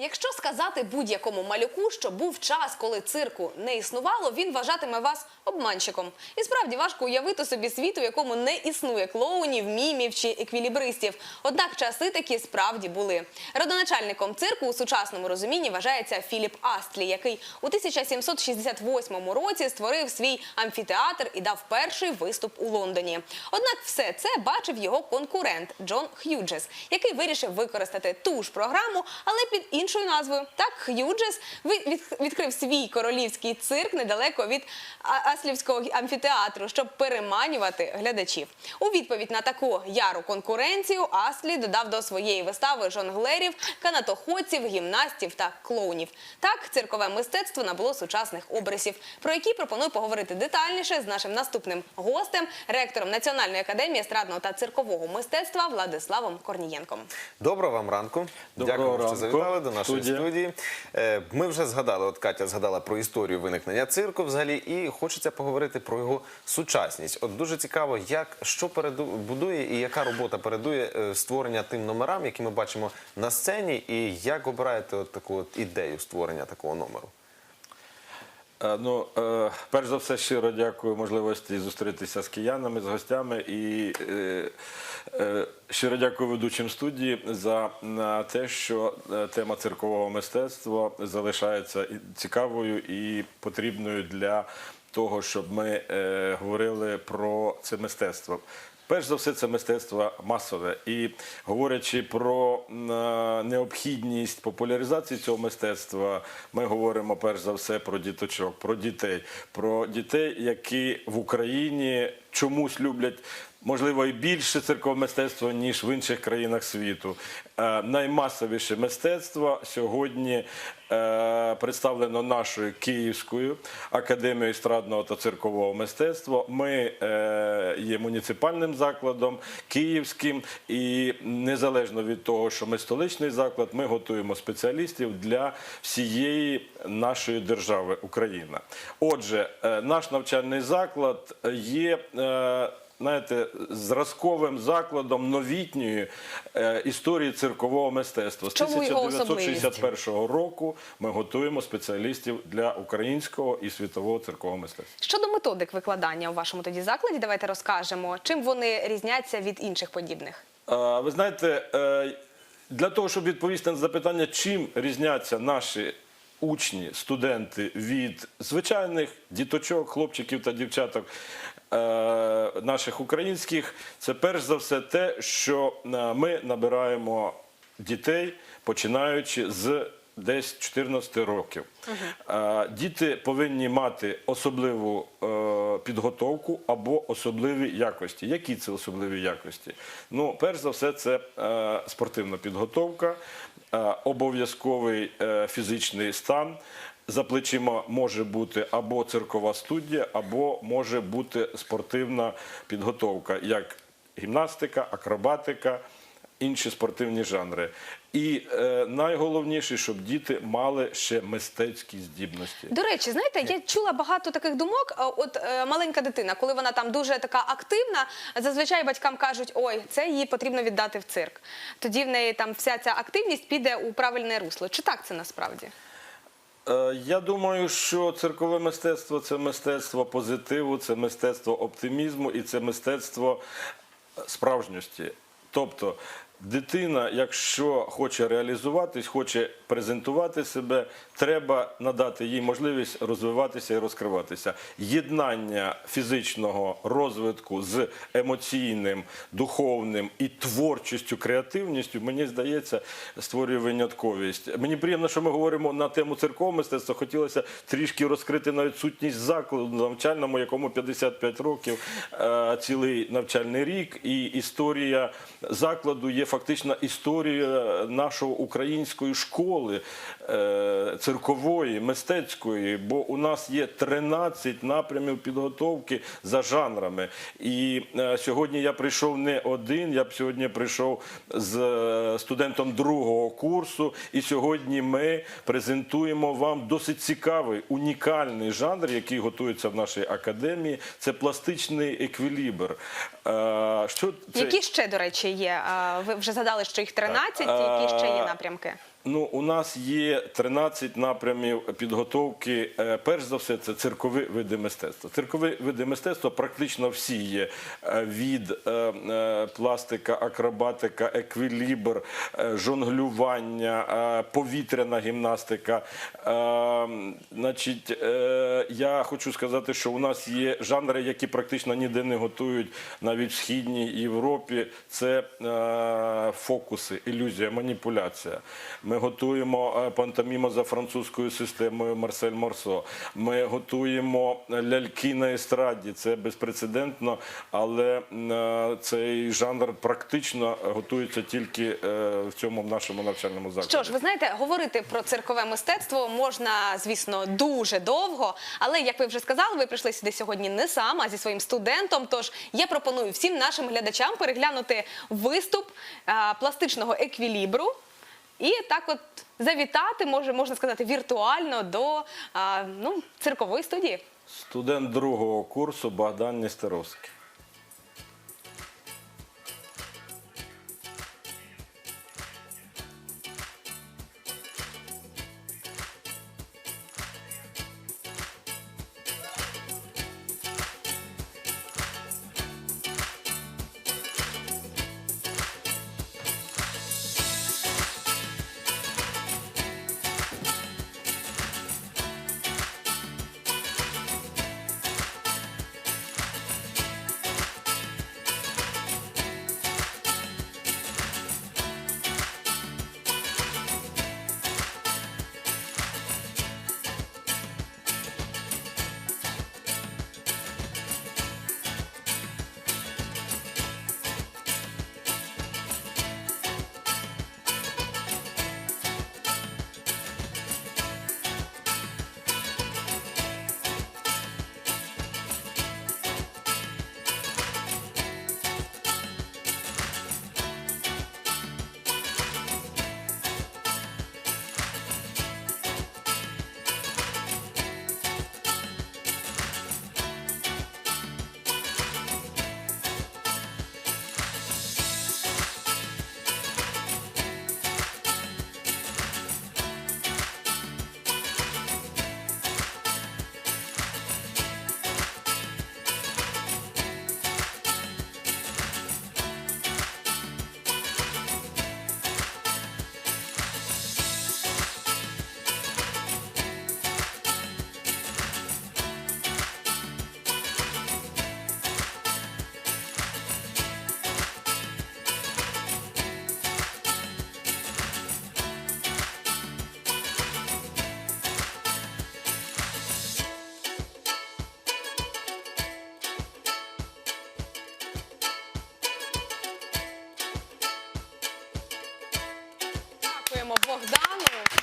Якщо сказати будь-якому малюку, що був час, коли цирку не існувало, він вважатиме вас обманщиком. І справді важко уявити собі світ, у якому не існує клоунів, мімів чи еквілібристів. Однак часи такі справді були. Родоначальником цирку у сучасному розумінні вважається Філіп Астлі, який у 1768 році створив свій амфітеатр і дав перший виступ у Лондоні. Однак все це бачив його конкурент Джон Х'юджес, який вирішив використати ту ж програму, але під іншою назвою. Так Х'юджес відкрив свій королівський цирк недалеко від Аслівського амфітеатру, щоб переманювати глядачів. У відповідь на таку яру конкуренцію Аслі додав до своєї вистави жонглерів, канатоходців, гімнастів та клоунів. Так, циркове мистецтво набуло сучасних обрисів, про які пропоную поговорити детальніше з нашим наступним гостем, ректором Національної академії естрадного та циркового мистецтва Владиславом Корнієнком. Доброго вам ранку. Доброго Дякую, що завітали до нашої Студія. студії. Е, Ми вже згадали, от Катя згадала про історію виникнення цирку взагалі, і хочеться поговорити про його сучасність. От дуже цікаво, як що переду- будує і яка робота передує е, створення тим номерам, які ми бачимо на сцені, і як обираєте от таку от ідею створення такого номеру. Е, Ну, е, перш за все, щиро дякую можливості зустрітися з киянами, з гостями і е, щиро дякую ведучим студії за те, що тема циркового мистецтва залишається цікавою і потрібною для того, щоб ми говорили про це мистецтво. Перш за все, це мистецтво масове. І говорячи про е, необхідність популяризації цього мистецтва, ми говоримо перш за все про діточок, про дітей, про дітей, які в Україні чомусь люблять. Можливо, і більше церковне мистецтво, ніж в інших країнах світу. Е, наймасовіше мистецтво сьогодні е, представлено нашою Київською академією естрадного та циркового мистецтва. Ми е, є муніципальним закладом, київським, і незалежно від того, що ми столичний заклад, ми готуємо спеціалістів для всієї нашої держави Україна. Отже, наш навчальний заклад є. Е, Знаєте, зразковим закладом новітньої е, історії циркового мистецтва з чому його особливість? 1961 року ми готуємо спеціалістів для українського і світового циркового мистецтва. Щодо методик викладання у вашому тоді закладі, давайте розкажемо, чим вони різняться від інших подібних. Е, Ви знаєте, для того, щоб відповісти на запитання, чим різняться наші учні, студенти від звичайних діточок, хлопчиків та дівчаток наших українських, це перш за все те, що е, ми набираємо дітей, починаючи з десь 14 років. Е, Діти повинні мати особливу е, підготовку або особливі якості. Які це особливі якості? Ну, перш за все, це е, спортивна підготовка, е, обов'язковий е, фізичний стан. За плечима може бути або циркова студія, або може бути спортивна підготовка, як гімнастика, акробатика, інші спортивні жанри. І е, найголовніше, щоб діти мали ще мистецькі здібності. До речі, знаєте, я чула багато таких думок. От е, маленька дитина, коли вона там дуже така активна, зазвичай батькам кажуть, ой, це її потрібно віддати в цирк. Тоді в неї там вся ця активність піде у правильне русло. Чи так це насправді? Е, Я думаю, що циркове мистецтво це мистецтво позитиву, це мистецтво оптимізму і це мистецтво справжньості. Тобто, дитина, якщо хоче реалізуватись, хоче презентувати себе, треба надати їй можливість розвиватися і розкриватися. Єднання фізичного розвитку з емоційним, духовним і творчістю, креативністю, мені здається, створює винятковість. Мені приємно, що ми говоримо на тему церковного мистецтва. Хотілося трішки розкрити навіть сутність закладу навчальному, якому 55 років, е, цілий навчальний рік, і історія закладу є фактично історія нашої української школи е, циркової, мистецької, бо у нас є 13 напрямів підготовки за жанрами. І е, сьогодні я прийшов не один, я б сьогодні прийшов з е, студентом другого курсу, і сьогодні ми презентуємо вам досить цікавий, унікальний жанр, який готується в нашій академії. Це пластичний еквілібр. Що це? Які ще, до речі, є? Ви вже згадали, що їх 13, які ще є напрямки? Ну, у нас є 13 напрямів підготовки. Е, Перш за все, це циркові види мистецтва. Циркові види мистецтва практично всі є е, від е, пластика, акробатика, еквілібр, жонглювання, повітряна гімнастика. Значить, я хочу сказати, що у нас є жанри, які практично ніде не готують навіть в східній Європі. Це фокуси, ілюзія, маніпуляція. Ми готуємо е, за французькою системою Марсель Морсо. Ми готуємо ляльки на естраді. Це безпрецедентно, але е, цей жанр практично готується тільки е, в цьому нашому навчальному закладі. Що ж, ви знаєте, говорити про циркове мистецтво можна, звісно, дуже довго. Але як ви вже сказали, ви прийшли сюди сьогодні не сам, а зі своїм студентом. Тож я пропоную всім нашим глядачам переглянути виступ пластичного еквілібру. І так от завітати, може, можна сказати, віртуально до а, ну, циркової студії. Студент другого курсу Богдан Нестеровський.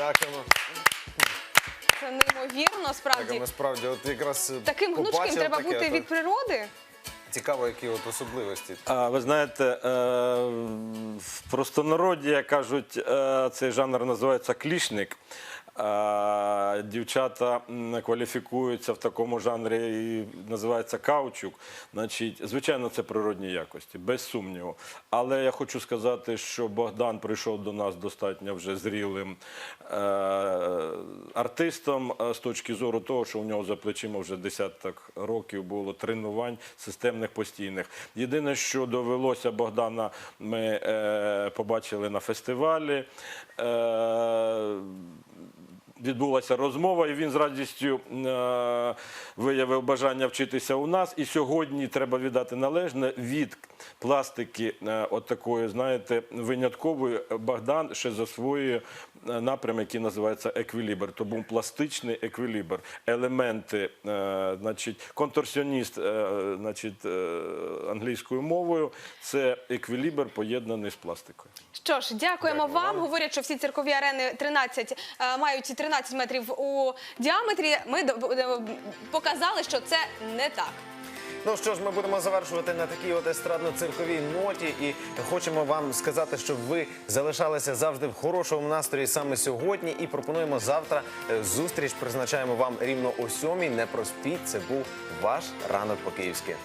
Дякуємо. Це неймовірно, справді. Дякуємо. Справді, от якраз е, Таким гнучким побачив треба таке, бути то від природи. Цікаво, які от особливості. А, ви знаєте, е, в простонароді, як кажуть, е, цей жанр називається клішник. Дівчата кваліфікуються в такому жанрі і називається каучук. Значить, звичайно, це природні якості, без сумніву. Але я хочу сказати, що Богдан прийшов до нас достатньо вже зрілим е, артистом е, з точки зору того, що у нього за плечима вже десяток років було тренувань системних постійних. Єдине, що довелося Богдана, ми е, побачили на фестивалі. Відбулася розмова, і він з радістю е, виявив бажання вчитися у нас. І сьогодні треба віддати належне від пластики, е, от такої, знаєте, виняткової. Богдан ще засвоює е, напрям, який називається еквілібр. То був пластичний еквілібр. Елементи, значить, конторсіоніст, значить, англійською мовою. Це еквілібр поєднаний з пластикою. Що ж, дякуємо Дякую вам. вам. Говорять, що всі циркові арени 13 е, мають 13 метрів у діаметрі. Ми е, показали, що це не так. Ну що ж, ми будемо завершувати на такій от естрадно-цирковій ноті. І хочемо вам сказати, щоб ви залишалися завжди в хорошому настрої саме сьогодні. І пропонуємо завтра е, зустріч. Призначаємо вам рівно о сьомій. Не проспіть. Це був ваш ранок по-київськи.